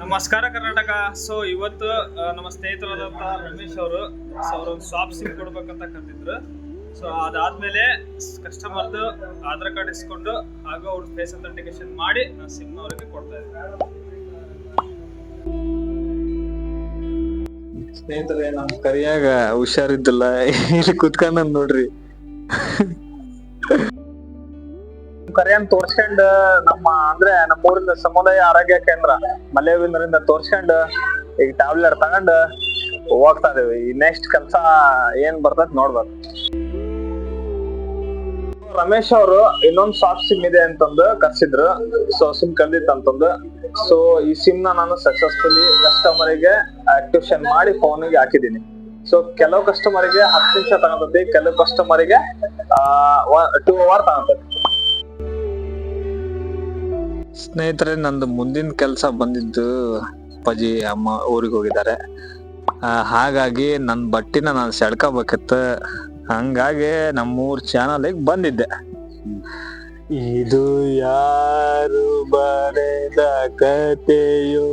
ನಮಸ್ಕಾರ ಕರ್ನಾಟಕ. ಸೊ ಇವತ್ತು ನಮ್ಮ ಸ್ನೇಹಿತರಾದಂತಹ ರಮೇಶ್ ಅವರು, ಸೊ ಅವ್ರೊಂದು ಶಾಪ್ ಸಿಮ್ ಕೊಡ್ಬೇಕಂತ ಕರೆದಿದ್ರು. ಸೊ ಅದಾದ್ಮೇಲೆ ಕಸ್ಟಮರ್ದು ಆಧಾರ್ ಕಾರ್ಡ್ ಇಸ್ಕೊಂಡು ಹಾಗೂ ಅವ್ರ ಫೇಸ್ ಅಥೆಂಟಿಕೇಶನ್ ಮಾಡಿ ನಾನು ಸಿಮ್ ಅವರಿಗೆ ಕೊಡ್ತಾ ಇದ್ದೀನಿ. ಸ್ನೇಹಿತರೆ ನಮ್ ಕರಿಯಾಗ ಹುಷಾರಿದ್ದಿಲ್ಲ. ಇಲ್ಲಿ ಕುತ್ಕೊಂಡ್ ನೋಡ್ರಿ. ಕರಿಯನ್ ತೋರ್ಸ್ಕೊಂಡ್, ನಮ್ಮ ಅಂದ್ರೆ ನಮ್ಮೂರಿಂದ ಸಮುದಾಯ ಆರೋಗ್ಯ ಕೇಂದ್ರ ಮಲ್ಯವಿಂದ್ರಿಂದ ತೋರ್ಸ್ಕೊಂಡ್, ಈಗ ಟ್ಯಾಬ್ಲೆಟ್ ತಗೊಂಡ್ ಹೋಗ್ತಾ ಇದೀವಿ. ಈ ನೆಕ್ಸ್ಟ್ ಕೆಲ್ಸ ಏನ್ ಬರ್ತದ ನೋಡ್ಬೇಕು. ರಮೇಶ್ ಅವರು ಇನ್ನೊಂದ್ ಸಾಫ್ಟ್ ಸಿಮ್ ಇದೆ ಅಂತಂದು ಕರ್ಸಿದ್ರು. ಸೊ ಸಿಮ್ ಕಲ್ದಿತ್ತು ಅಂತಂದು. ಸೊ ಈ ಸಿಮ್ನ ನಾನು ಸಕ್ಸಸ್ಫುಲಿ ಕಸ್ಟಮರ್ಗೆ ಆಕ್ಟಿವೇಶನ್ ಮಾಡಿ ಫೋನ್ಗೆ ಹಾಕಿದೀನಿ ಸೊ ಕೆಲವು ಕಸ್ಟಮರ್ಗೆ ಹತ್ತು ನಿಮಿಷ ತಗೊಂತೈತಿ ಕೆಲವು ಕಸ್ಟಮರ್ಗೆ ಟೂ ಅವರ್ ತಗೊಂತೈತಿ ಸ್ನೇಹಿತರೆ, ನಂದು ಮುಂದಿನ ಕೆಲಸ ಬಂದಿದ್ದು ಅಪ್ಪಾಜಿ, ಅಮ್ಮ ಊರಿಗೆ ಹೋಗಿದ್ದಾರೆ. ಹಾಗಾಗಿ ನನ್ನ ಬಟ್ಟಿನ ನಾನು ಸೆಳ್ಕೋಬೇಕಿತ್ತು. ಹಂಗಾಗಿ ನಮ್ಮೂರ್ ಚಾನಲ್ಗೆ ಬಂದಿದ್ದೆ. ಇದು ಯಾರು ಬರೆದ ಕತೆಯೋ?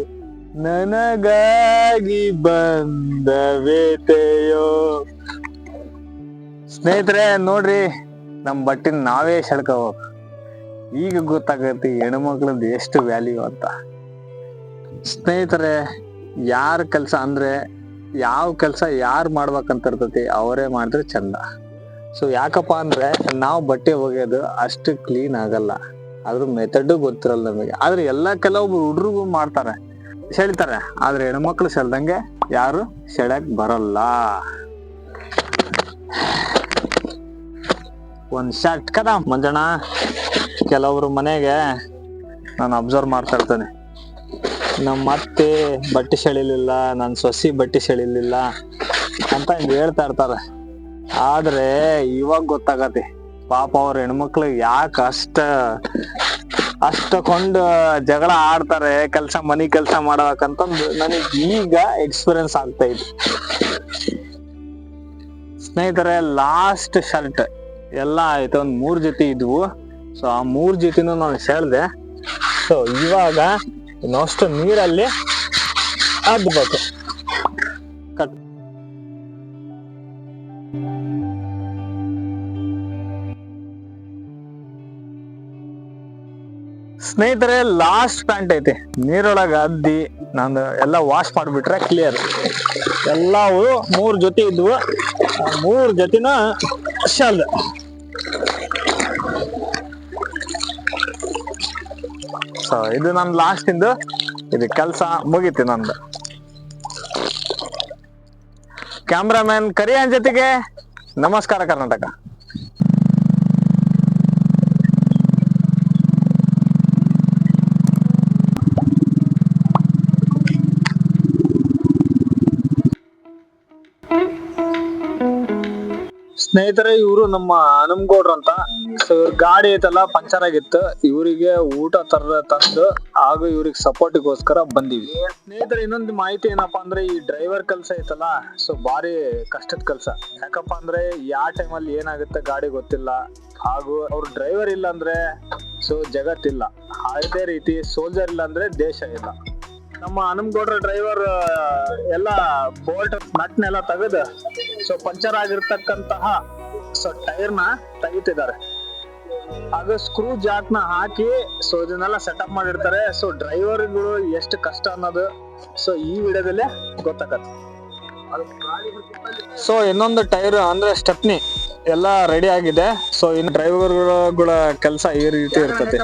ನನಗಾಗಿ ಬಂದ ವೇತೆಯೋ ಸ್ನೇಹಿತರೆ, ನೋಡ್ರಿ ನಮ್ಮ ಬಟ್ಟಿನ ನಾವೇ ಸೆಳ್ಕೋಬೇಕು ಈಗ ಗೊತ್ತಾಗತ್ತೆ ಹೆಣ್ಮಕ್ಳದ್ದು ಎಷ್ಟು ವ್ಯಾಲ್ಯೂ ಅಂತ. ಸ್ನೇಹಿತರೆ, ಯಾರ ಕೆಲಸ ಅಂದ್ರೆ ಯಾವ ಕೆಲಸ ಯಾರು ಮಾಡ್ಬೇಕಂತ ಇರ್ತತಿ ಅವರೇ ಮಾಡಿದ್ರೆ ಚಂದ. ಸೊ ಯಾಕಪ್ಪ ಅಂದ್ರೆ ನಾವು ಬಟ್ಟೆ ಒಗೆಯೋದು ಅಷ್ಟು ಕ್ಲೀನ್ ಆಗಲ್ಲ. ಅದ್ರ ಮೆಥಡ್ ಗೊತ್ತಿರಲ್ಲ ನಮಗೆ. ಆದ್ರೆ ಎಲ್ಲ ಕೆಲವೊಬ್ರು ಹುಡ್ರಿಗು ಮಾಡ್ತಾರೆ. ಸೆಳಿತಾರೆ ಆದ್ರೆ ಹೆಣ್ಮಕ್ಳು ಸೆಳ್ದಂಗೆ ಯಾರು ಸೆಳಕ್ ಬರಲ್ಲ. ಒಂದ್ ಶರ್ಟ್ ಕದ ಮಂಜಣ್ಣ. ಕೆಲವ್ರು ಮನೆಗೆ ನಾನು ಅಬ್ಸರ್ವ್ ಮಾಡ್ತಾ ಇರ್ತೇನೆ. ನಮ್ಮ ಅತ್ತೆ ಬಟ್ಟೆ ಸೆಳಿಲಿಲ್ಲ ನನ್ನ ಸೊಸಿ ಬಟ್ಟೆ ಸೆಳಿಲಿಲ್ಲ ಅಂತ ಹೇಳ್ತಾ ಇರ್ತಾರೆ. ಆದ್ರೆ ಇವಾಗ ಗೊತ್ತಾಗತ್ತೆ, ಪಾಪ ಅವ್ರ ಹೆಣ್ಮಕ್ಳು ಯಾಕೆ ಅಷ್ಟ ಅಷ್ಟಕೊಂಡ್ ಜಗಳ ಆಡ್ತಾರೆ, ಕೆಲ್ಸ ಮನಿ ಕೆಲ್ಸ ಮಾಡ್ಬೇಕಂತಂದು ನನಗೆ ಈಗ ಎಕ್ಸ್ಪೀರಿಯನ್ಸ್ ಆಗ್ತಾ ಇದೆ. ಸ್ನೇಹಿತರೆ ಲಾಸ್ಟ್ ಶರ್ಟ್ ಎಲ್ಲ ಆಯ್ತು, ಒಂದ್ ಮೂರ್ ಜೊತೆ ಇದ್ವು. ಸೊ ಆ ಮೂರ್ ಜೊತೆನೂ ನಾನು ಸೆಳೆದೆ ಸೊ ಇವಾಗ ಇನ್ನಷ್ಟು ನೀರಲ್ಲಿ ಅದ್ಬೇಕು. ಕಟ್ ಸ್ನೇಹಿತರೆ ಲಾಸ್ಟ್ ಪ್ಯಾಂಟ್ ಐತಿ. ನೀರೊಳಗ ಅದ್ದಿ ನಾನು ಎಲ್ಲ ವಾಶ್ ಮಾಡಿಬಿಟ್ರೆ ಕ್ಲಿಯರ್ ಎಲ್ಲವು ಮೂರು ಜೊತೆ ಇದ್ವು. ಮೂರು ಜೊತೆನ ಶಲ್ ಸೊ ಇದು ನನ್ ಲಾಸ್ಟ್ ಇಂದು. ಇದು ಕೆಲಸ ಮುಗಿತಿ ನಂದು. ಕ್ಯಾಮ್ರಾಮನ್ ಕರಿಯನ್ ಜೊತೆಗೆ ನಮಸ್ಕಾರ ಕರ್ನಾಟಕ. ಸ್ನೇಹಿತರೆ, ಇವರು ನಮ್ಮ ಹನುಮಗೌಡ್ರು ಅಂತ. ಸೊ ಇವ್ರ ಗಾಡಿ ಐತಲ್ಲ, ಪಂಚರ್ ಆಗಿತ್ತು. ಇವರಿಗೆ ಊಟ ತರ ತಂದು, ಹಾಗೂ ಇವ್ರಿಗೆ ಸಪೋರ್ಟಿಗೋಸ್ಕರ ಬಂದಿವಿ. ಸ್ನೇಹಿತರೆ, ಇನ್ನೊಂದು ಮಾಹಿತಿ ಏನಪ್ಪಾ ಅಂದ್ರೆ, ಈ ಡ್ರೈವರ್ ಕೆಲಸ ಐತಲ್ಲ ಸೊ ಬಾರಿ ಕಷ್ಟದ ಕೆಲಸ. ಯಾಕಪ್ಪ ಅಂದ್ರೆ, ಯಾವ ಟೈಮಲ್ಲಿ ಏನಾಗುತ್ತೆ ಗಾಡಿ ಗೊತ್ತಿಲ್ಲ. ಹಾಗೂ ಅವ್ರ ಡ್ರೈವರ್ ಇಲ್ಲ ಅಂದ್ರೆ ಸೊ ಜಗತ್ತಿಲ್ಲ ಅದೇ ರೀತಿ ಸೋಲ್ಜರ್ ಇಲ್ಲ ಅಂದ್ರೆ ದೇಶ ಇಲ್ಲ. ನಮ್ಮ ಹನುಮಗೌಡ್ರ ಡ್ರೈವರ್ ಎಲ್ಲ ಬೋಲ್ಟ್ ನಟ್ನೆಲ್ಲ ತೆಗೆದು ಸೊ ಪಂಚರ್ ಆಗಿರ್ತಕ್ಕಂತಹ ಸೊ ಟೈರ್ನ ತೆಗಿತಿದ್ದಾರೆ. ಹಾಗೂ ಸ್ಕ್ರೂ ಜಾಕ್ನ ಹಾಕಿ ಸೊ ಇದನ್ನೆಲ್ಲ ಸೆಟಪ್ ಮಾಡಿರ್ತಾರೆ. ಸೊ ಡ್ರೈವರ್ಗಳು ಎಷ್ಟು ಕಷ್ಟ ಅನ್ನೋದು ಸೊ ಈ ವಿಡಿಯೋದಲ್ಲಿ ಗೊತ್ತಾಗತ್ತೆ. ಸೊ ಇನ್ನೊಂದು ಟೈರ್ ಅಂದ್ರೆ ಸ್ಟೆಪ್ನಿ ಎಲ್ಲ ರೆಡಿ ಆಗಿದೆ. ಸೊ ಇನ್ನು ಡ್ರೈವರ್ಗಳ ಕೆಲಸ ಈ ರೀತಿ ಇರ್ತದೆ.